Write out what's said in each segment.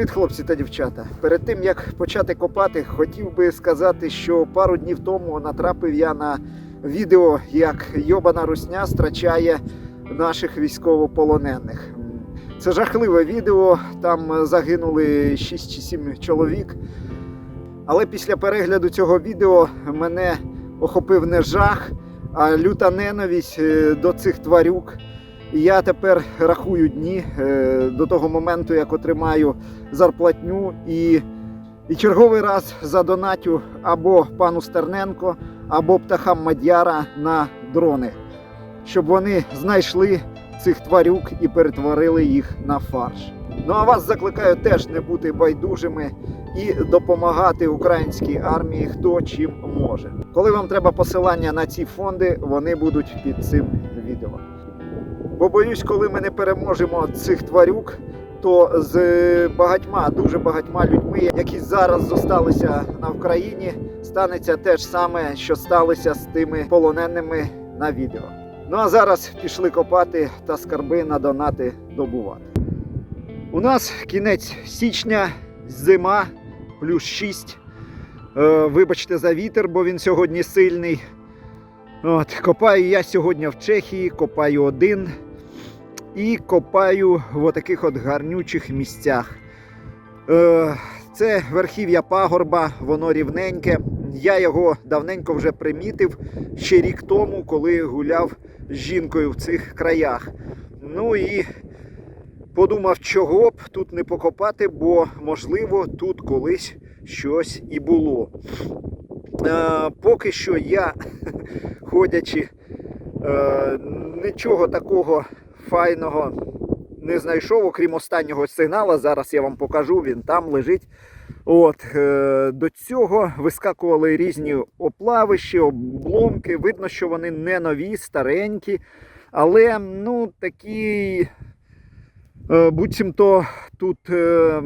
Привіт, хлопці та дівчата. Перед тим як почати копати, хотів би сказати, що пару днів тому натрапив я на відео, як йобана русня страчає наших військовополонених. Це жахливе відео. Там загинули 6 чи 7 чоловік. Але після перегляду цього відео мене охопив не жах, а люта ненависть е, до цих тварюк. Я тепер рахую дні е, до того моменту, як отримаю зарплатню і, і черговий раз задонатю або пану Стерненко, або птахам Мадяра на дрони, щоб вони знайшли цих тварюк і перетворили їх на фарш. Ну а вас закликаю теж не бути байдужими і допомагати українській армії хто чим може. Коли вам треба посилання на ці фонди, вони будуть під цим відео. Бо боюсь, коли ми не переможемо цих тварюк, то з багатьма, дуже багатьма людьми, які зараз зосталися на Україні, станеться те ж саме, що сталося з тими полоненими на відео. Ну а зараз пішли копати та скарби на донати добувати. У нас кінець січня, зима, плюс 6. Е, вибачте за вітер, бо він сьогодні сильний. От, копаю я сьогодні в Чехії, копаю один. І копаю в таких от гарнючих місцях. Е, це верхів'я пагорба, воно рівненьке. Я його давненько вже примітив ще рік тому, коли гуляв з жінкою в цих краях. Ну і подумав, чого б тут не покопати, бо можливо тут колись щось і було. Е, поки що я, ходячи, е, нічого такого файного не знайшов, окрім останнього сигнала. Зараз я вам покажу, він там лежить. От, е, До цього вискакували різні оплавищі, обломки. Видно, що вони не нові, старенькі. Але ну, такі, е, буцімто тут е,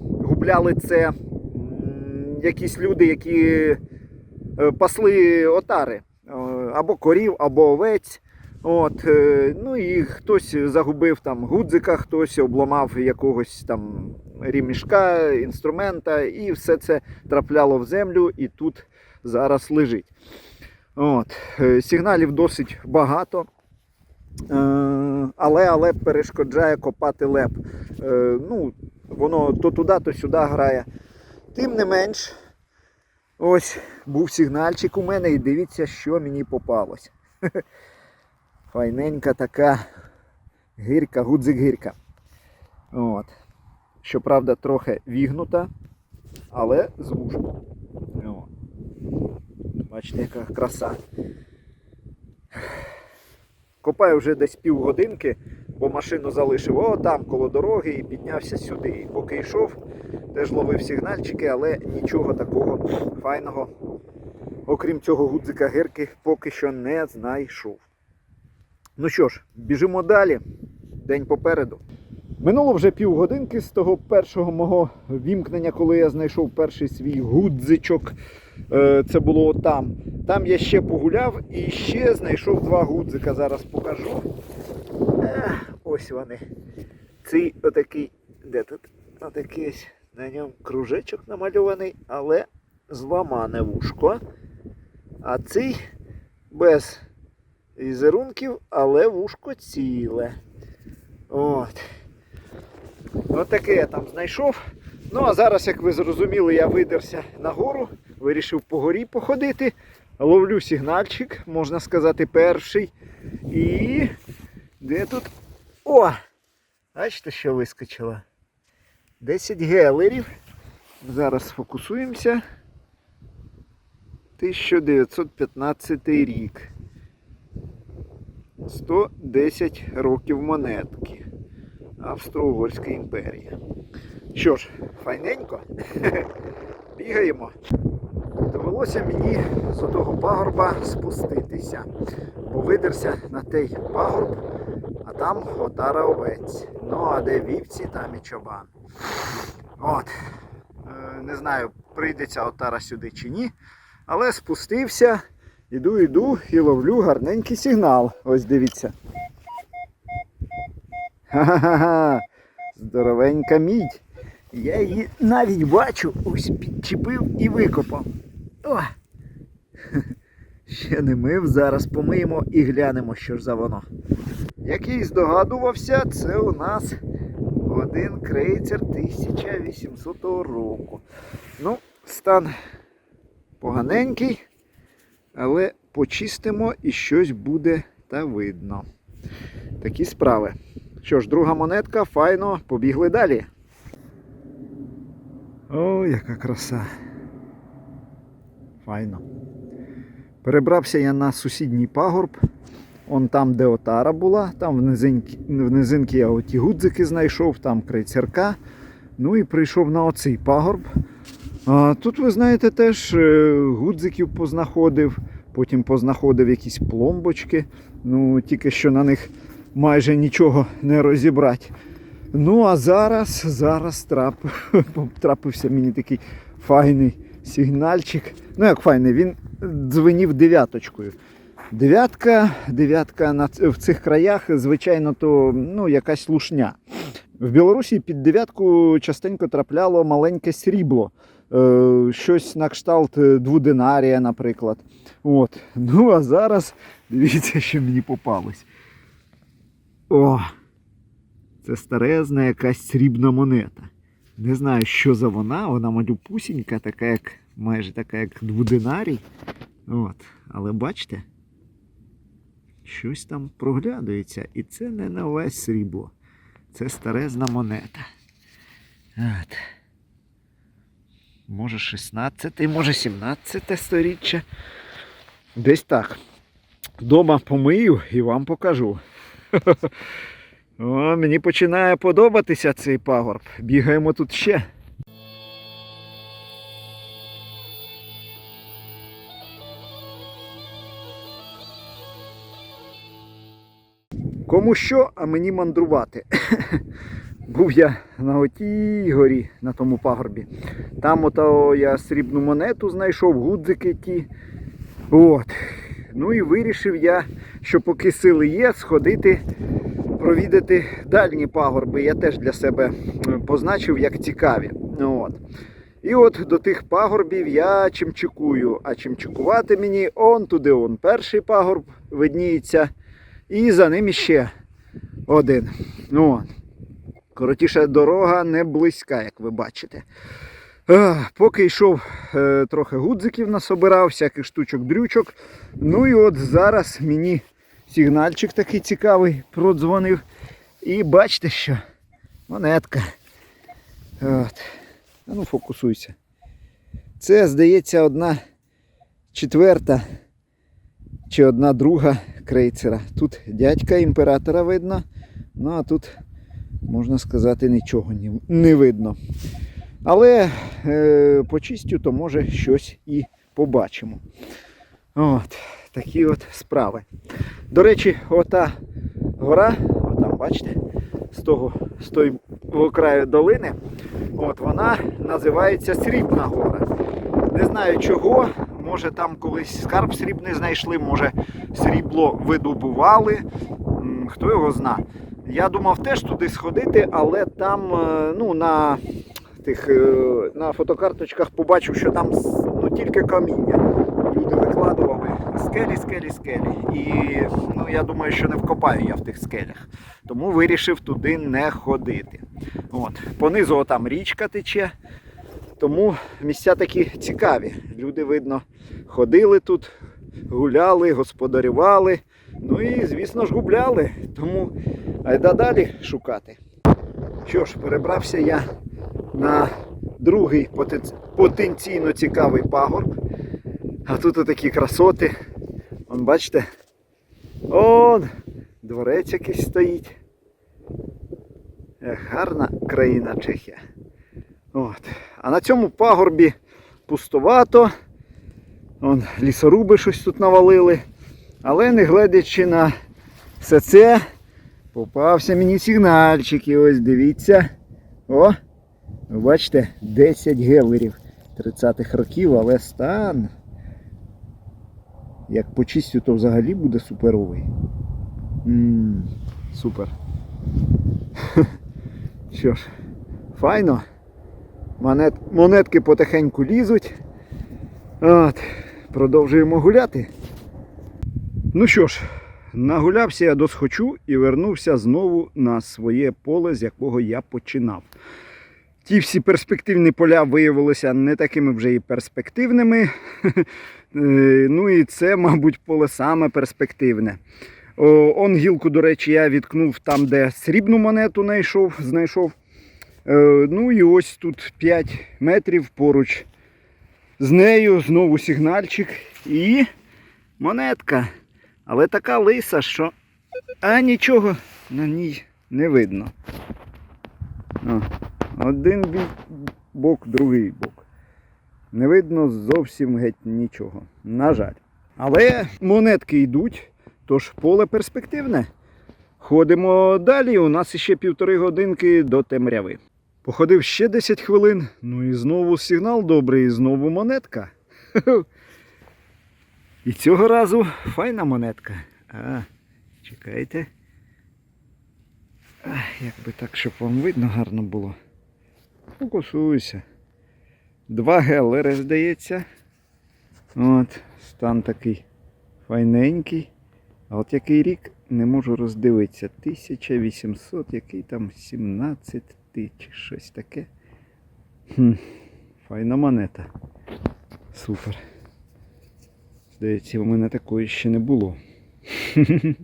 губляли це якісь люди, які пасли отари. Або корів, або овець. От, е, ну і хтось загубив там гудзика, хтось обламав якогось там рімішка, інструмента, і все це трапляло в землю і тут зараз лежить. От, е, сигналів досить багато. Е, Але, але перешкоджає копати леп. Ну, воно то туди, то сюди грає. Тим не менш, ось був сигнальчик у мене, і дивіться, що мені попалось. Файненька така гирка, гудзик-гирка. От. Щоправда, трохи вігнута, але з. Бачите, яка краса. Копаю вже десь півгодинки, бо машину залишив о, там коло дороги і піднявся сюди. І поки йшов, теж ловив сигнальчики, але нічого такого файного, окрім цього гудзика гирки, поки що не знайшов. Ну що ж, біжимо далі. День попереду. Минуло вже півгодинки з того першого мого вімкнення, коли я знайшов перший свій гудзичок. Е, Це було там. Там я ще погуляв і ще знайшов два гудзика. Зараз покажу. Ось вони. Цей отакий, де тут? Отакий на ньому кружечок намальований, але зламане вушко. А цей без візерунків, але вушко ціле. От. От таке я там знайшов. Ну а зараз, як ви зрозуміли, я видерся на гору, вирішив по горі походити. Ловлю сигнальчик, можна сказати, перший. І де тут? О! Бачите, що вискочило? 10 гелерів. Зараз сфокусуємося. 1915 рік. 110 років монетки. Австро-Угорська імперія. Що ж, файненько. Бігаємо. Довелося мені з того пагорба спуститися. Бо видерся на той пагорб, а там отара овець. Ну, а де вівці, там і чобан. От. Е, Не знаю, прийдеться отара сюди чи ні. Але спустився, іду, іду і ловлю гарненький сигнал. Ось дивіться. Ха-ха-ха. Здоровенька мідь. Я її навіть бачу, ось підчепив і викопав. О! Ще не мив, зараз помиємо і глянемо, що ж за воно. Як я і здогадувався, це у нас один крейцер 1800 року. Ну, стан поганенький, але почистимо і щось буде та видно. Такі справи. Що ж, друга монетка, файно, побігли далі. О, яка краса. Файно. Перебрався я на сусідній пагорб. Он там, де отара була, там в низинки, в низинки я оті гудзики знайшов, там крейцерка. Ну і прийшов на оцей пагорб. Тут, ви знаєте, теж е, гудзиків познаходив, потім познаходив якісь пломбочки. Ну, тільки що на них майже нічого не розібрати. Ну, а зараз, зараз трап, трапився мені такий файний сигнальчик. Ну, як файний, він дзвенів дев'яточкою. Дев'ятка, дев'ятка на в цих краях, звичайно, то ну, якась лушня. В Білорусі під дев'ятку частенько трапляло маленьке срібло. Е, щось на кшталт е, двудинарія, наприклад. От. Ну, а зараз дивіться, що мені попалось. О! Це старезна якась срібна монета. Не знаю, що за вона, вона малюпусінька, така як майже така, як двудинарій. От. Але бачите, щось там проглядується. І це не нове срібло. Це старезна монета. От. Може 16, може 17 сторіччя. Десь так. Дома помию і вам покажу. О, мені починає подобатися цей пагорб. Бігаємо тут ще. Кому що, а мені мандрувати. Був я на отій горі, на тому пагорбі. Там ото я срібну монету знайшов, гудзики ті. От. Ну і вирішив я, що поки сили є, сходити провідати дальні пагорби. Я теж для себе позначив як цікаві. От. І от до тих пагорбів я чимчикую. А чимчикувати мені он туди он перший пагорб видніється. І за ним іще один. От. Коротіше, дорога не близька, як ви бачите. Поки йшов, е, трохи гудзиків насобирав, всяких штучок, дрючок. Ну і от зараз мені сигнальчик такий цікавий продзвонив. І бачите що? Монетка. От. Ну фокусуйся. Це, здається, одна четверта чи одна друга крейцера. Тут дядька імператора видно, ну а тут, можна сказати, нічого не видно. Але е, почистю, то може щось і побачимо. От, такі от справи. До речі, ота гора, отам, бачите, з того з того краю долини, от вона називається Срібна гора. Не знаю чого, може там колись скарб срібний знайшли, може срібло видобували, хто його зна. Я думав теж туди сходити, але там е, ну, на тих е, на фотокарточках побачив, що там ну, тільки каміння. Люди викладували скелі, скелі, скелі. І ну, я думаю, що не вкопаю я в тих скелях. Тому вирішив туди не ходити. От. Понизу там річка тече. Тому місця такі цікаві. Люди, видно, ходили тут, гуляли, господарювали. Ну і, звісно ж, губляли. Тому айда далі шукати. Що ж, перебрався я на другий потенційно цікавий пагорб. А тут отакі красоти. Вон бачите? Он дворець якийсь стоїть. Гарна країна Чехія. От. А на цьому пагорбі пустовато. Вон, лісоруби щось тут навалили. Але не глядячи на все це, попався мені сигнальчик. І ось дивіться. О! Бачите, 10 гелерів 30-х років, але стан. Як почистю, то взагалі буде суперовий. м супер. Що ж, файно. Монет, монетки потихеньку лізуть. От, продовжуємо гуляти. Ну що ж, нагулявся я досхочу і вернувся знову на своє поле, з якого я починав. Ті всі перспективні поля виявилися не такими вже і перспективними. Е, Ну і це, мабуть, поле саме перспективне. Он гілку, до речі, я відкнув там, де срібну монету знайшов. знайшов. Е, Ну і ось тут 5 метрів поруч з нею знову сигнальчик і монетка. Але така лиса, що а нічого на ній не видно. О, один бок, другий бок. Не видно зовсім геть нічого. На жаль. Але монетки йдуть, тож поле перспективне. Ходимо далі. У нас ще півтори годинки до темряви. Походив ще 10 хвилин, ну і знову сигнал добрий, і знову монетка. І цього разу файна монетка. А, чекайте. А, як би так, щоб вам видно гарно було. Фокусуйся. Два гелери, здається. От, стан такий файненький. А от який рік не можу роздивитися. 1800, який там 17 чи щось таке. Хм, файна монета. Супер. Здається, у мене такої ще не було.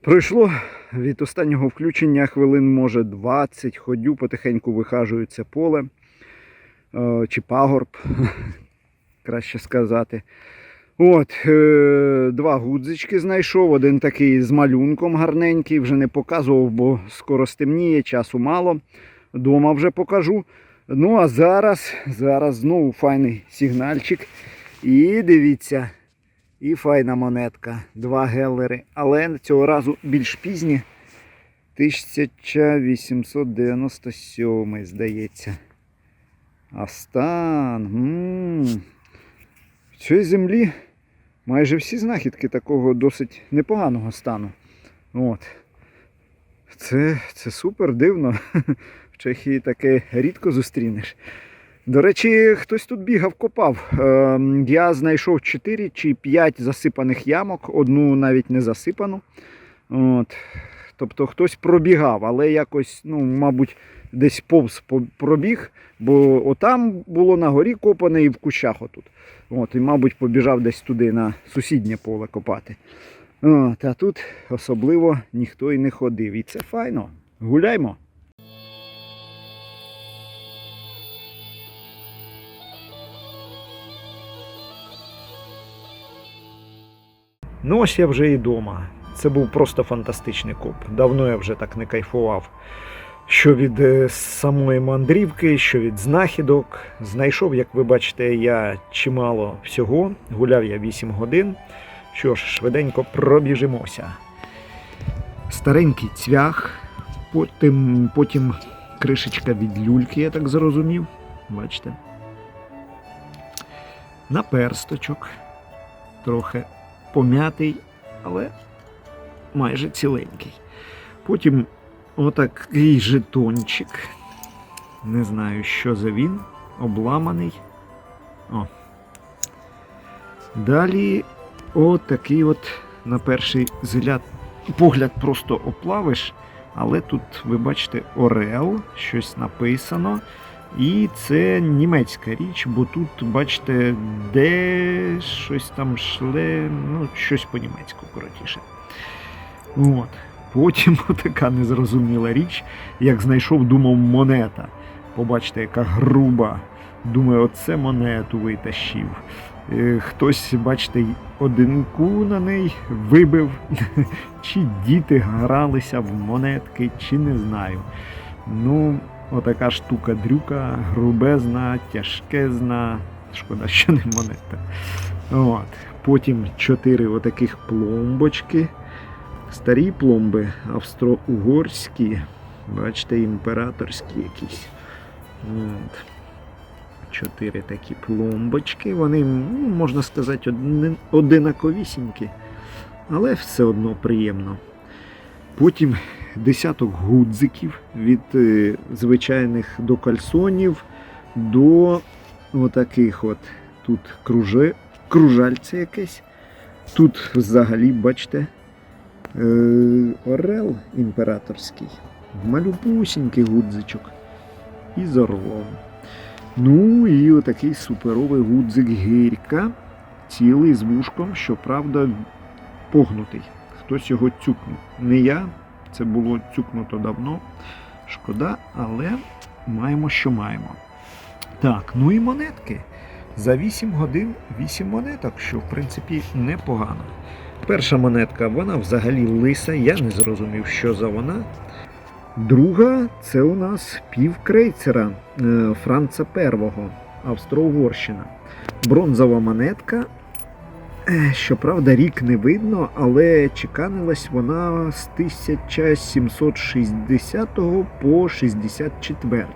Пройшло від останнього включення хвилин, може 20, ходю, потихеньку вихажую це поле е, чи пагорб, краще сказати. От, е, два гудзички знайшов, один такий з малюнком гарненький, вже не показував, бо скоро стемніє, часу мало. Дома вже покажу. Ну, а зараз, зараз знову файний сигнальчик. І дивіться, і файна монетка. Два гелери. Але цього разу більш пізні. 1897, здається. А стан. м В цій землі майже всі знахідки такого досить непоганого стану. От. Це, це супер дивно. В Чехії таке рідко зустрінеш. До речі, хтось тут бігав, копав. Е, я знайшов 4 чи 5 засипаних ямок, одну навіть не засипану. От. Тобто хтось пробігав, але якось, ну, мабуть, десь повз пробіг, бо отам було на горі копане і в кущах отут. От, і, мабуть, побіжав десь туди на сусіднє поле копати. От, а тут особливо ніхто і не ходив. І це файно. Гуляймо. Ну ось я вже і вдома. Це був просто фантастичний коп. Давно я вже так не кайфував. Що від е, самої мандрівки, що від знахідок. Знайшов, як ви бачите, я чимало всього. Гуляв я 8 годин. Що ж, швиденько пробіжимося. Старенький цвях, потім, потім кришечка від люльки, я так зрозумів. Бачите. Наперсточок. Трохи пом'ятий, але майже ціленький. Потім отакий жетончик. Не знаю, що за він. Обламаний. О. Далі отакий от на перший згляд, погляд просто оплавиш. Але тут ви бачите Орел, щось написано. І це німецька річ, бо тут, бачите, де щось там шле, ну, щось по-німецьку, коротіше. От. Потім така незрозуміла річ, як знайшов, думав, монета. Побачите, яка груба. Думаю, оце монету витащив. Е, Хтось, бачите, одинку на неї вибив, чи діти гралися в монетки, чи не знаю. Ну, отака штука дрюка, грубезна, тяжкезна. Шкода, що не монета. От. Потім чотири отаких пломбочки. Старі пломби австро-угорські. Бачите, імператорські якісь. От. чотири такі пломбочки. Вони, можна сказати, одинаковісінькі, але все одно приємно. Потім десяток гудзиків від е, звичайних до кальсонів до отаких от. Тут круже, кружальце якесь. Тут взагалі, бачите, орел імператорський. Малюпусінький гудзичок. І з орлом. Ну і отакий суперовий гудзик гірка, цілий з вушком, щоправда, погнутий. Хтось його цюкнув. Не я, це було цюкнуто давно. Шкода, але маємо, що маємо. Так, ну і монетки. За 8 годин 8 монеток, що в принципі непогано. Перша монетка, вона взагалі лиса, я не зрозумів, що за вона. Друга це у нас півкрейцера е, Франца І, Австро-Угорщина. Бронзова монетка. Е, Щоправда, рік не видно, але чеканилась вона з 1760 по 64.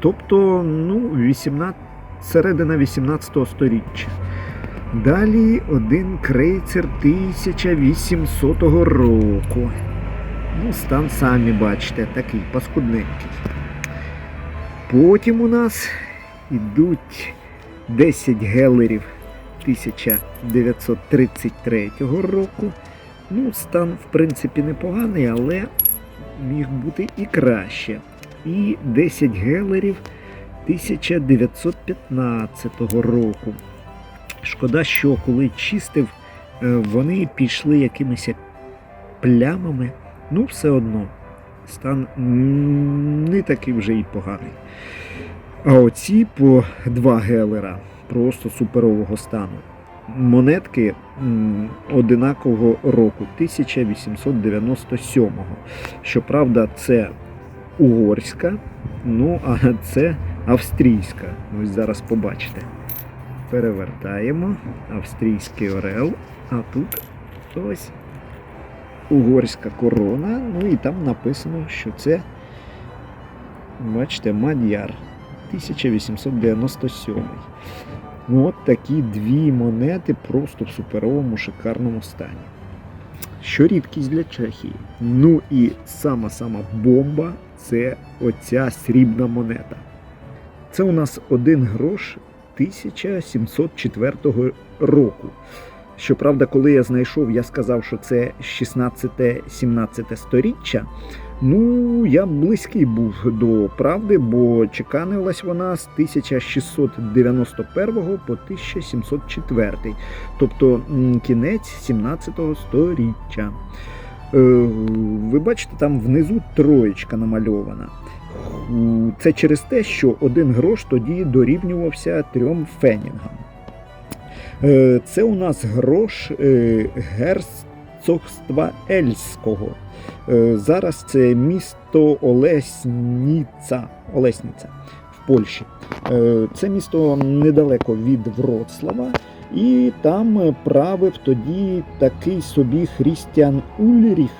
Тобто, ну, 18, середина 18 сторіччя. Далі один крейцер 1800 року. Ну, стан самі бачите, такий паскудненький. Потім у нас ідуть 10 гелерів 1933 року. Ну, стан, в принципі, непоганий, але міг бути і краще. І 10 гелерів 1915 року. Шкода, що коли чистив, е, вони пішли якимись плямами. Ну, все одно, стан не такий вже й поганий. А оці по 2 гелера просто суперового стану. Монетки одинакового року, 1897-го. Щоправда, це угорська, ну а це австрійська. Ось зараз побачите. Перевертаємо австрійський орел, а тут ось угорська корона. Ну і там написано, що це, бачите, Мад'яр 1897. Ну, От такі дві монети просто в суперовому шикарному стані. Що рідкість для Чехії. Ну і сама-сама бомба це оця срібна монета. Це у нас один грош 1704 року. Щоправда, коли я знайшов, я сказав, що це 16-17 сторіччя. Ну, я близький був до правди, бо чеканилась вона з 1691 по 1704, тобто кінець 17 сторіччя. Е, Ви бачите, там внизу троєчка намальована. Це через те, що один грош тоді дорівнювався трьом фенінгам. Е, Це у нас грош е, герцогства Ельського. Е, Зараз це місто Олесніца, Олесніця в Польщі. Це місто недалеко від Вроцлава, і там правив тоді такий собі Хрістіан Ульріх.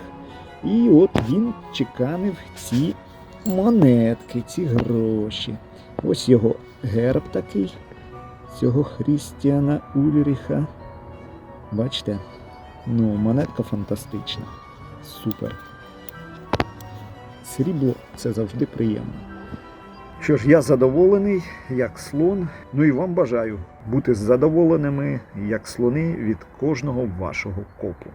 І от він чеканив ці монетки, ці гроші. Ось його герб такий цього Хрістіана Ульріха. Бачите? Ну, монетка фантастична. Супер. Срібло це завжди приємно. Що ж, я задоволений, як слон. Ну і вам бажаю бути задоволеними, як слони від кожного вашого копу.